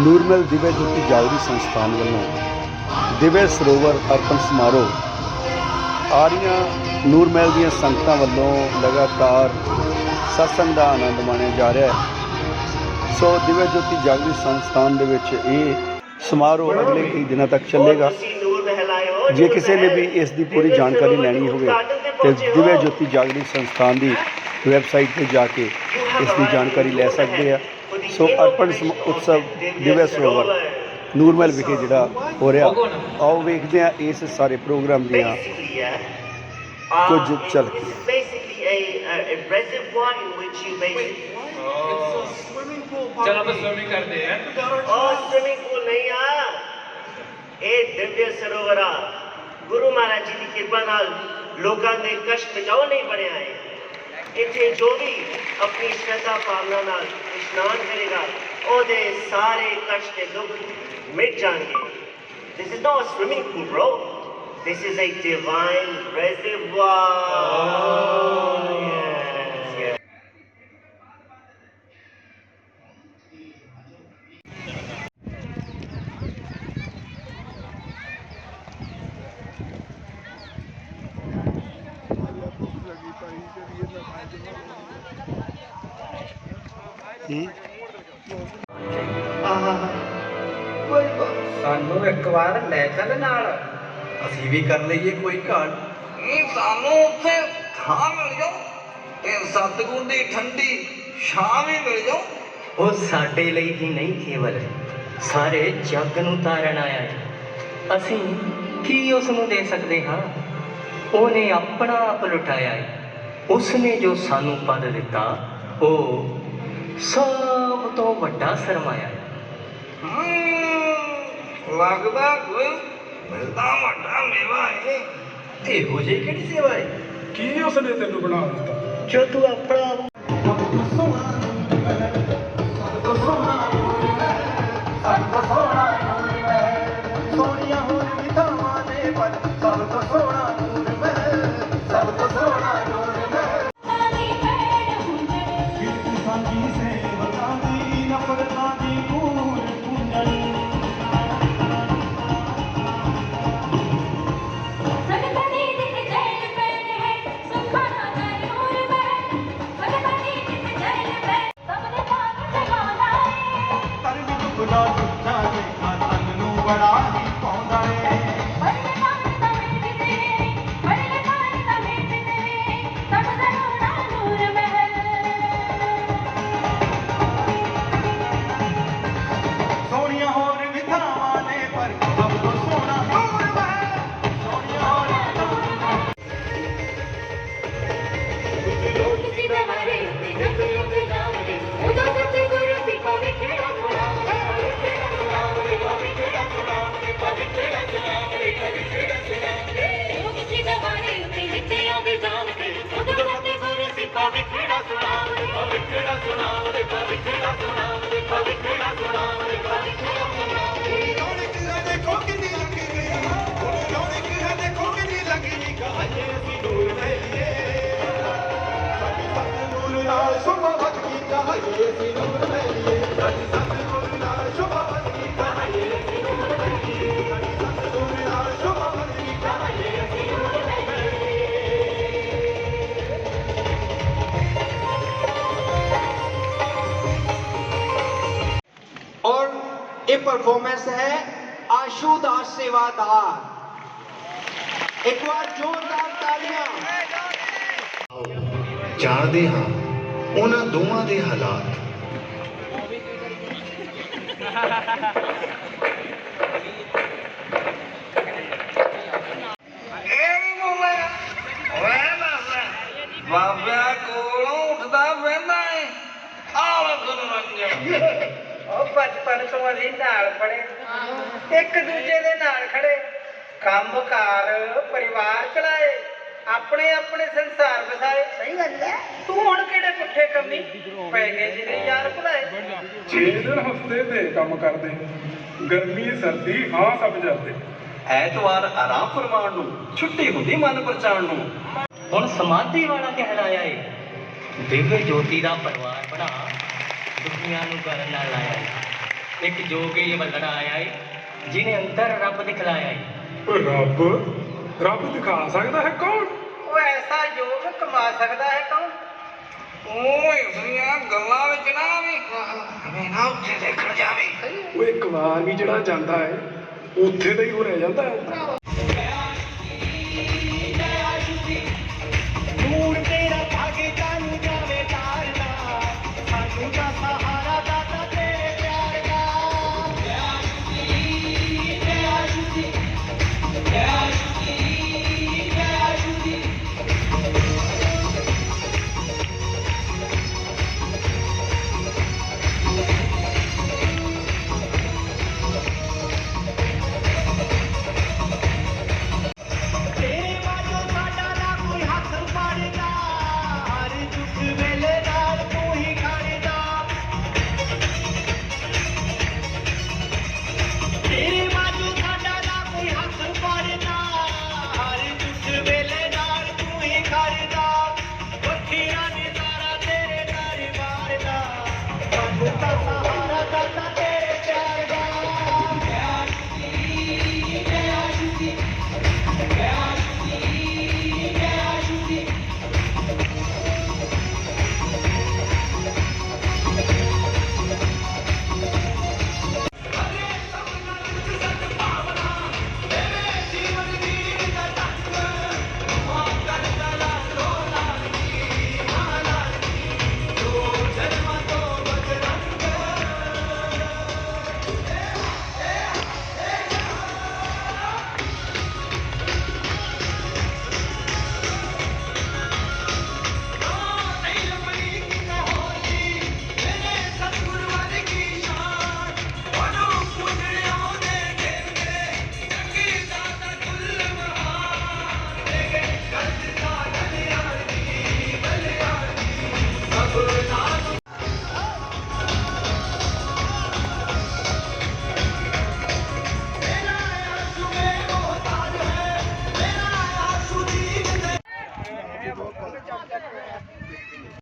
ਨੂਰਮਲ ਦਿਵਯ ਜੋਤੀ ਜਾਗਰੀ ਸੰਸਥਾਨ ਵੱਲੋਂ ਦਿਵਯ ਸਰੋਵਰ ਅਰਪਣ ਸਮਾਰੋਹ। ਆਰੀਆਂ ਨੂਰਮਹਿਲ ਦੀਆਂ ਸੰਗਤਾਂ ਵੱਲੋਂ ਲਗਾਤਾਰ ਸਤਸੰਗ ਦਾ ਆਨੰਦ ਮਾਣਿਆ ਜਾ ਰਿਹਾ ਹੈ। ਸੋ ਦਿਵਯ ਜੋਤੀ ਜਾਗਰੀ ਸੰਸਥਾਨ ਦੇ ਵਿੱਚ ਇਹ ਸਮਾਰੋਹ ਅਗਲੇ ਕਈ ਦਿਨਾਂ ਤੱਕ ਚੱਲੇਗਾ। ਜੇ ਕਿਸੇ ਨੇ ਵੀ ਇਸ ਦੀ ਪੂਰੀ ਜਾਣਕਾਰੀ ਲੈਣੀ ਹੋਵੇ, ਤੇ ਦਿਵਯ ਜੋਤੀ ਜਾਗਰੀ ਸੰਸਥਾਨ ਦੀ ਵੈਬਸਾਈਟ ਤੇ ਜਾ ਕੇ ਇਸ ਦੀ ਜਾਣਕਾਰੀ ਲੈ ਸਕਦੇ ਆ। ਸੋ ਅਰਪਣ ਉਤਸਵ ਦਿਵਸ ਸਰੋਵਰ ਨੂਰਮਲ ਵਿਖੇ ਜਿਹੜਾ ਹੋ ਰਿਹਾ। ਆਓ ਵੇਖਦੇ ਆ ਇਸ ਸਾਰੇ ਪ੍ਰੋਗਰਾਮ ਦੀਆਂ ਕੁਝ ਝਲਕ ਚਲ ਆਪਾਂ ਸਵਿਮਿੰਗ ਕਰਦੇ ਆ ਉਹ ਸਵਿਮਿੰਗ ਪੂਲ ਨਹੀਂ ਆ। ਇਹ ਦਿਵਯ ਸਰੋਵਰਾ ਗੁਰੂ ਮਹਾਰਾਜ ਜੀ ਦੀ ਕਿਰਪਾ ਨਾਲ ਲੋਕਾਂ ਦੇ ਕਸ਼ਟ ਜਾਉ ਨਹੀਂ ਪੜਿਆ ਹੈ ਇੱਥੇ ਜੋ ਵੀ ਆਪਣੀ ਸ਼ਰਧਾ ਭਾਵਨਾ ਨਾਲ ਇਸ਼ਨਾਨ ਕਰੇਗਾ ਉਹਦੇ ਸਾਰੇ ਕਸ਼ਟ ਤੇ ਦੁੱਖ ਮਿਟ ਜਾਣਗੇ This is not a swimming pool, bro. This is a divine reservoir. Yes, ਸਾਨੂੰ ਇੱਕ ਵਾਰ ਲੈ ਚੱਲ ਨਾਲ। ਅਸੀਂ ਵੀ ਕਰ ਲਈਏ ਕੋਈ ਘਾਟ। ਨਹੀਂ ਸਾਨੂੰ ਉੱਥੇ ਥਾਂ ਮਿਲ ਜਾਓ ਤੇ ਸਤਿਗੁਰ ਦੀ ਠੰਡੀ ਛਾਂ ਵੀ ਮਿਲ ਜਾਓ। ਉਹ ਸਾਡੇ ਲਈ ਹੀ ਨਹੀਂ ਕੇਵਲ ਸਾਰੇ ਜੱਗ ਨੂੰ ਤਾਰਨ ਆਇਆ ਹੈ। ਅਸੀਂ ਕੀ ਉਸ ਨੂੰ ਦੇ ਸਕਦੇ ਹਾਂ? ਉਹਨੇ ਆਪਣਾ ਆਪ ਲੁਟਾਇਆ ਹੈ। ਉਸ ਨੇ ਜੋ ਸਾਨੂੰ ਪਦ ਦਿੱਤਾ ਉਹ ਸਭ ਤੋਂ ਵੱਡਾ ਸਰਮਾਇਆ ਹੈ। ਲੱਗਦਾ ਕੋਈ ਮਿਲਦਾ ਵੱਡਾ ਮੇਵਾ ਹੈ। ਇਹੋ ਜਿਹੀ ਕਿਹੜੀ ਸੇਵਾ ਹੈ? ਕੀ ਉਸਨੇ ਤੈਨੂੰ ਬਣਾ ਦਿੱਤਾ? ਜੋ ਤੂੰ ਆਪਣਾ ਤਨ ਨੂੰ ਰੌਣਕ ਹੈ ਦੇਖੋ ਕਿੰਨੀ ਲੱਗੀ ਗਈ ਰੌਣਕ ਹੈ ਦੇਖੋ ਕਿੰਨੀ ਲੱਗੀ ਨੀ ਕਹਾਈਏ ਅਸੀਂ ਨੂਰ ਮਹਿਲੀਏ ਸਾਡੀ ਸੱਤ ਨੂਰ ਨਾਲ ਸ਼ੋਭਾ ਵੱਧ ਗਈ ਅਸੀਂ ਨੂਰ ਮਹਿਲੀਏ ਸਾਡੀ परफॉर्मेंस है आशु दास सेवादार एक बार जोरदार तालियां ਜਾਣਦੇ ਹਾਂ ਉਹਨਾਂ ਦੋਵਾਂ ਦੇ ਹਾਲਾਤ ਇਹ ਵੀ ਬੋਲੇ ਓਏ ਦੱਸ ਬਾਬਿਆਂ ਕੋਲੋਂ ਉੱਠਦਾ ਵਹਿੰਦਾ ਏ ਆਹ ਗੁਰੂ ਰੰਜਨ ਉਹ ਬਚਪਨ ਤੋਂ ਅਸੀਂ ਨਾਲ ਪੜੇ ਇੱਕ ਦੂਜੇ ਦੇ ਨਾਲ ਖੜੇ। ਕੰਮ ਕਾਰ ਪਰਿਵਾਰ ਚਲਾਏ। ਆਪਣੇ ਆਪਣੇ ਸੰਸਾਰ ਵਸਾਏ। ਸਹੀ ਗੱਲ ਹੈ। ਤੂੰ ਹੁਣ ਕਿਹੜੇ ਪੁੱਠੇ ਕੰਮੀ? ਪੈ ਗਏ ਜਿਹਨੇ ਯਾਰ ਭੁਲਾਏ। 6 ਦਿਨ ਹਫ਼ਤੇ ਤੇ ਕੰਮ ਕਰਦੇ। ਗਰਮੀ ਸਰਦੀ ਹਾਂ ਸਭ ਜਾਂਦੇ। ਐਤਵਾਰ ਆਰਾਮ ਫਰਮਾਉਣ ਨੂੰ ਛੁੱਟੀ ਹੁੰਦੀ ਮਨ ਪਰਚਾਉਣ ਨੂੰ। ਹੁਣ ਸਮਾਧੀ ਵਾਲਾ ਕਹਿਲਾਇਆ ਏ। ਦਿਵਯ ਜੋਤੀ ਦਾ ਪਰਿਵਾਰ ਬਣਾ। ਦੁਨੀਆ ਨੂੰ ਕਰਨ ਨਾਲ ਆਇਆ ਏ। ਇੱਕ ਜੋਗੀ ਵੱਲੜਾ ਆਇਆ ਏ ਜਿਹਨੇ ਅੰਦਰ ਰੱਬ ਦਿਖਲਾਇਆ ਏ। ਓ ਰੱਬ ਰੱਬ ਦਿਖਾ ਸਕਦਾ ਹੈ ਕੌਣ? ਉਹ ਐਸਾ ਯੋਗ ਕਮਾ ਸਕਦਾ ਹੈ ਕੌਣ? ਉਹ ਇਸ ਦੀਆਂ ਗੱਲਾਂ ਵਿੱਚ ਨਾ ਵੀ ਐਵੇਂ ਨਾ ਉੱਥੇ ਦੇਖਣ ਜਾਵੇ। ਉਹ ਇੱਕ ਵਾਰ ਵੀ ਜਿਹੜਾ ਜਾਂਦਾ ਹੈ ਉੱਥੇ ਦਾ ਹੀ ਹੋ ਰਹਿ ਜਾਂਦਾ ਹੈ